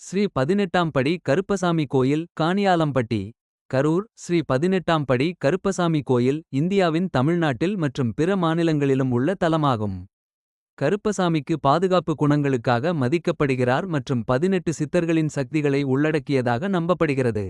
ஸ்ரீ பதினெட்டாம் படி கருப்பசாமி கோயில் காணியாலம்பட்டி. கரூர் ஸ்ரீ பதினெட்டாம் படி கருப்பசாமி கோயில் இந்தியாவின் தமிழ்நாட்டில் மற்றும் பிற மாநிலங்களிலும் உள்ள தலமாகும். கருப்பசாமிக்கு பாதுகாப்பு குணங்களுக்காக மதிக்கப்படுகிறார் மற்றும் பதினெட்டு சித்தர்களின் சக்திகளை உள்ளடக்கியதாக நம்பப்படுகிறது.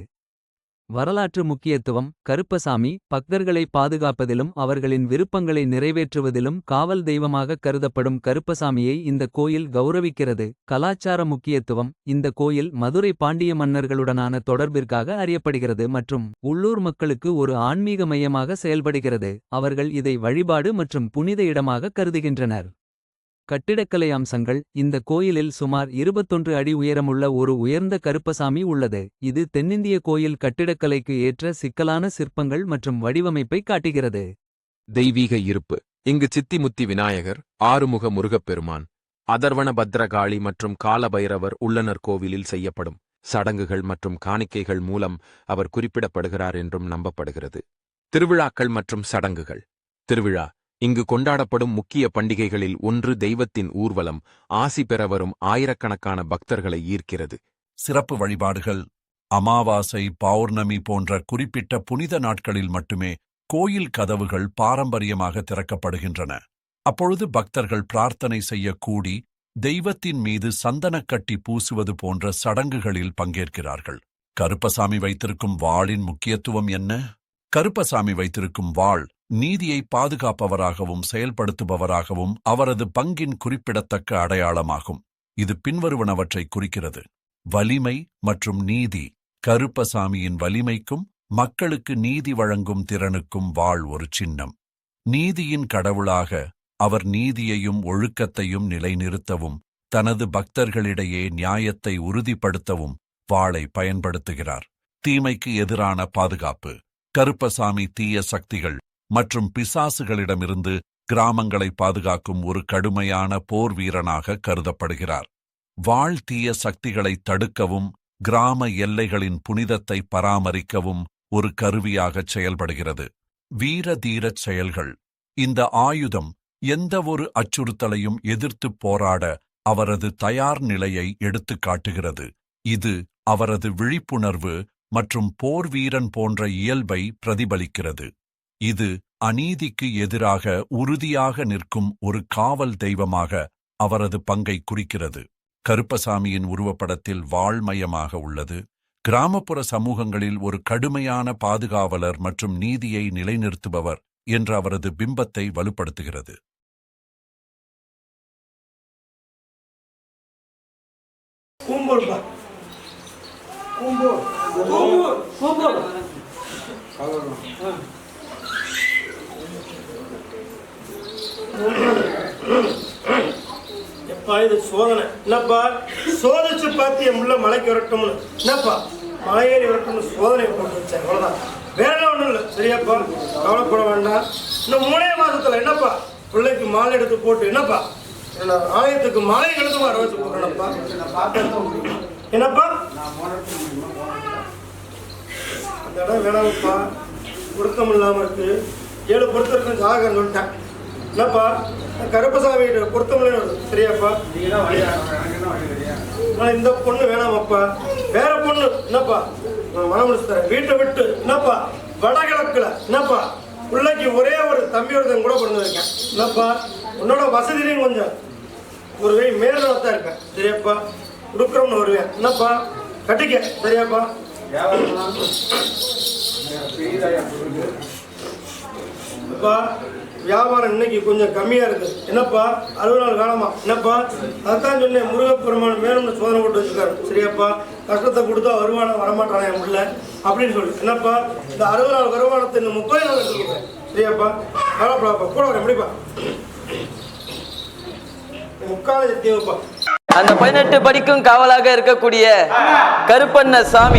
வரலாற்று முக்கியத்துவம் கருப்பசாமி பக்தர்களை பாதுகாப்பதிலும் அவர்களின் விருப்பங்களை நிறைவேற்றுவதிலும் காவல் தெய்வமாகக் கருதப்படும் கருப்பசாமியை இந்த கோயில் கௌரவிக்கிறது. கலாச்சார முக்கியத்துவம் இந்த கோயில் மதுரை பாண்டிய மன்னர்களுடனான தொடர்பிற்காக அறியப்படுகிறது மற்றும் உள்ளூர் மக்களுக்கு ஒரு ஆன்மீக மையமாக செயல்படுகிறது. அவர்கள் இதை வழிபாடு மற்றும் புனித இடமாக கருதுகின்றனர். கட்டிடக்கலை அம்சங்கள். இந்த கோயிலில் சுமார் 21 அடி உயரமுள்ள ஒரு உயர்ந்த கருப்பசாமி உள்ளது. இது தென்னிந்திய கோயில் கட்டிடக்கலைக்கு ஏற்ற சிக்கலான சிற்பங்கள் மற்றும் வடிவமைப்பை காட்டுகிறது. தெய்வீக இருப்பு. இங்கு சித்திமுத்தி விநாயகர் ஆறுமுக முருகப்பெருமான் அதர்வண பத்ரகாளி மற்றும் காலபைரவர் உள்ளனர் கோவிலில் செய்யப்படும் சடங்குகள் மற்றும் காணிக்கைகள் மூலம் அவர் குறிப்பிடப்படுகிறார் என்றும் நம்பப்படுகிறது. திருவிழாக்கள் மற்றும் சடங்குகள். திருவிழா இங்கு கொண்டாடப்படும் முக்கிய பண்டிகைகளில் ஒன்று தெய்வத்தின் ஊர்வலம் ஆசி பெற வரும் ஆயிரக்கணக்கான பக்தர்களை ஈர்க்கிறது. சிறப்பு வழிபாடுகள் அமாவாசை பௌர்ணமி போன்ற குறிப்பிட்ட புனித நாட்களில் மட்டுமே கோயில் கதவுகள் பாரம்பரியமாக திறக்கப்படுகின்றன. அப்பொழுது பக்தர்கள் பிரார்த்தனை செய்ய கூடி தெய்வத்தின் மீது சந்தனக்கட்டி பூசுவது போன்ற சடங்குகளில் பங்கேற்கிறார்கள். கருப்பசாமி வைத்திருக்கும் வாளின் முக்கியத்துவம் என்ன? கருப்பசாமி வைத்திருக்கும் வாள் நீதியை பாதுகாப்பவராகவும் செயல்படுத்துபவராகவும் அவரது பங்கின் குறிப்பிடத்தக்க அடையாளமாகும். இது பின்வருவனவற்றை குறிக்கிறது. வலிமை மற்றும் நீதி. கருப்பசாமியின் வலிமைக்கும் மக்களுக்கு நீதி வழங்கும் திறனுக்கும் வாழ் ஒரு சின்னம். நீதியின் கடவுளாக அவர் நீதியையும் ஒழுக்கத்தையும் நிலைநிறுத்தவும் தனது பக்தர்களிடையே நியாயத்தை உறுதிப்படுத்தவும் வாளை பயன்படுத்துகிறார். தீமைக்கு எதிரான பாதுகாப்பு. கருப்பசாமி தீய சக்திகள் மற்றும் பிசாசுகளிடமிருந்து கிராமங்களை பாதுகாக்கும் ஒரு கடுமையான போர் வீரனாக கருதப்படுகிறார். வாழ் தீய சக்திகளை தடுக்கவும் கிராம எல்லைகளின் புனிதத்தை பராமரிக்கவும் ஒரு கருவியாகச் செயல்படுகிறது. வீர தீரச் செயல்கள். இந்த ஆயுதம் எந்தவொரு அச்சுறுத்தலையும் எதிர்த்துப் போராட அவரது தயார் நிலையை எடுத்துக் காட்டுகிறது. இது அவரது விழிப்புணர்வு மற்றும் போர் வீரன் போன்ற இயல்பை பிரதிபலிக்கிறது. இது அநீதிக்கு எதிராக உறுதியாக நிற்கும் ஒரு காவல் தெய்வமாக அவரது பங்கை குறிக்கிறது. கருப்பசாமியின் உருவப்படத்தில் வாழ்மயமாக உள்ளது. கிராமப்புற சமூகங்களில் ஒரு கடுமையான பாதுகாவலர் மற்றும் நீதியை நிலைநிறுத்துபவர் என்ற அவரது பிம்பத்தை வலுப்படுத்துகிறது. கூம்பூர்ப்பா கூம்பூர் கூம்பூர் கூம்பூர் எப்பா இது சோதனை? என்னப்பா? சோதிச்சு பார்த்து என் உள்ள மலைக்கு வரட்டும்னு. என்னப்பா? மலையேறி வரட்டும்னு சோதனை போட்டு வச்சேன். அவ்வளோதான் வேற ஒன்றும் இல்லை. சரியாப்பா? கவலைப்பட வேண்டாம். இன்னும் மூணே மாதத்தில் என்னப்பா? பிள்ளைக்கு மாலை எடுத்து போட்டு என்னப்பா? நான் ஆலயத்துக்கு மாலை எடுத்து வர வச்சு போடுறேனப்பா என்னப்பா? அந்த இடம் வேணாமப்பா. பொருத்தம் இல்லாமல் இருக்கு ஏழு பொருத்தம் இருக்குன்னு சொல்லிட்டேன் என்னப்பா நான் கருப்பசாமி பொருத்தம் சரியாப்பா? நான் இந்த பொண்ணு வேணாமப்பா. வேற பொண்ணு. என்னப்பா? நான் மனம் முடிச்சு தரேன். வீட்டை விட்டு. என்னப்பா? வடகிழக்குல. என்னப்பா? பிள்ளைக்கு ஒரே ஒரு தம்பி ஒருத்தன் கூட பண்ணு இருக்கேன் என்னப்பா? உன்னோட வசதியிலையும் கொஞ்சம் ஒரு கை மேல தான் இருப்பேன். சரியாப்பா? கொடுக்குறோம்னு வருவேன். என்னப்பா? கட்டிக்க. சரியாப்பா? அப்பா வியாபாரம் இன்னைக்கு கொஞ்சம் கம்மியா இருக்குது என்னப்பா? அறுபது நாள் காலமா? என்னப்பா? அதான் சொன்னேன் முருகப்பெருமான் வேணும்னு சோதனை போட்டு வச்சிருக்காரு. சரியாப்பா கஷ்டத்தை கொடுத்தா வருமானம் வரமாட்டானே என் உள்ள அப்படின்னு சொல்லி. என்னப்பா? இந்த அறுபது நாள் வருமானத்தை இந்த முப்பது நாள் எடுத்துக்கிறேன் சரியாப்பா? கவலைப்படாப்பா கூட வரேன் எப்படிப்பா முக்கால தேவைப்பா. அந்த பதினெட்டு படிக்கும் காவலாக இருக்கக்கூடிய கருப்பண்ண சாமி.